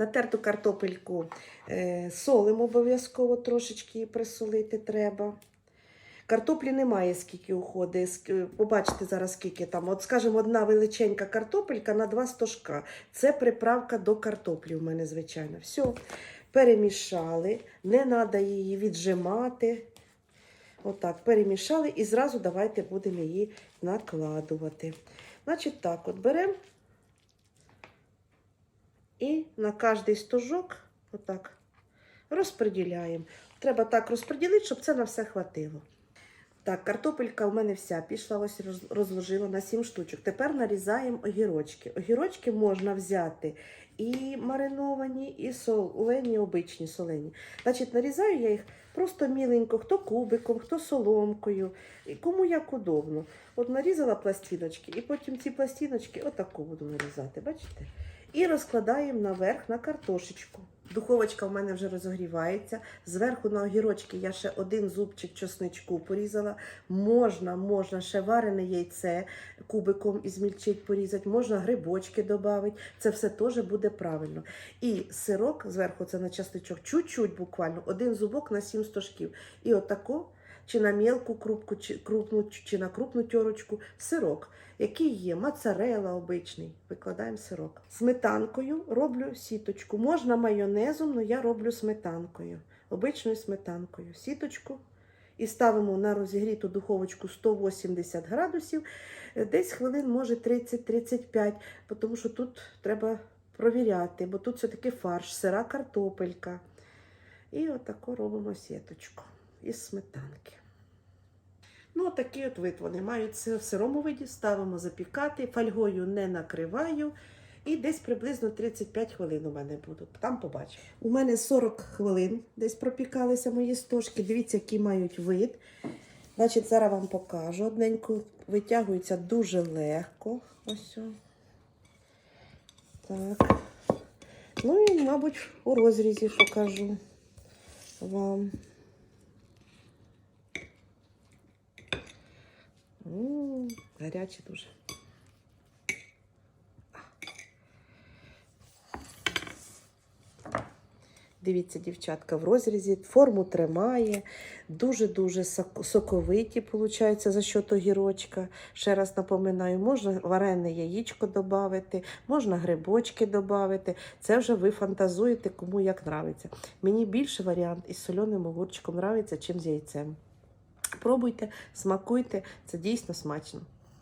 Натерту картопельку е, солимо обов'язково, трошечки її присолити треба. Картоплі немає, скільки уходить. Побачите зараз, скільки там. От, скажімо, одна величенька картопелька на два стожка. Це приправка до картоплі у мене, звичайно. Все, перемішали, не треба її віджимати. Отак, перемішали і зразу давайте будемо її накладувати. Значить, так, от беремо і на кожний стожок отак розподіляємо. Треба так розподілити, щоб це на все хватило. Так, картопелька у мене вся пішла, ось розложила на 7 штучок. Тепер нарізаємо огірочки. Огірочки можна взяти і мариновані, і солені, обичні солені. Значить, нарізаю я їх просто міленько, хто кубиком, хто соломкою, і кому як удобно. От нарізала пластиночки, і потім ці пластиночки отаку буду нарізати, бачите? І розкладаємо наверх на картошечку. Духовочка в мене вже розогрівається. Зверху на огірочки я ще один зубчик чесничку порізала. Можна, можна ще варене яйце кубиком ізмільчить порізати, можна грибочки додати. Це все теж буде правильно. І сирок зверху це на часничок, чуть-чуть буквально, один зубок на сім стожків. І отако, чи на мілку крупку, чи крупну, чи на крупну тьорочку, сирок, який є, моцарела обичний. Викладаємо сирок. Сметанкою роблю сіточку. Можна майонезом, але я роблю сметанкою. Обичною сметанкою. Сіточку. І ставимо на розігріту духовочку 180 градусів. Десь хвилин, може 30-35, тому що тут треба провіряти, бо тут все-таки фарш, сира картопелька. І отако робимо сіточку із сметанки. Ну, такі от вид вони мають в сирому виді, ставимо запікати, фольгою не накриваю. І десь приблизно 35 хвилин у мене будуть. Там побачимо. У мене 40 хвилин десь пропікалися мої стожки. Дивіться, які мають вид. Значить, зараз вам покажу. Одненьку витягується дуже легко. Ось. Так. Ну і, мабуть, у розрізі покажу вам. М, Гаряче дуже. Дивіться, дівчатка, в розрізі форму тримає, дуже-дуже соковиті, виходить, за счет огірочка. Ще раз напоминаю, можна варене яєчко додати, можна грибочки додати. Це вже ви фантазуєте, кому як нравиться. Мені більше варіант із соленим огурчиком нравиться, чим з яйцем. Пробуйте, смакуйте, це дійсно смачно.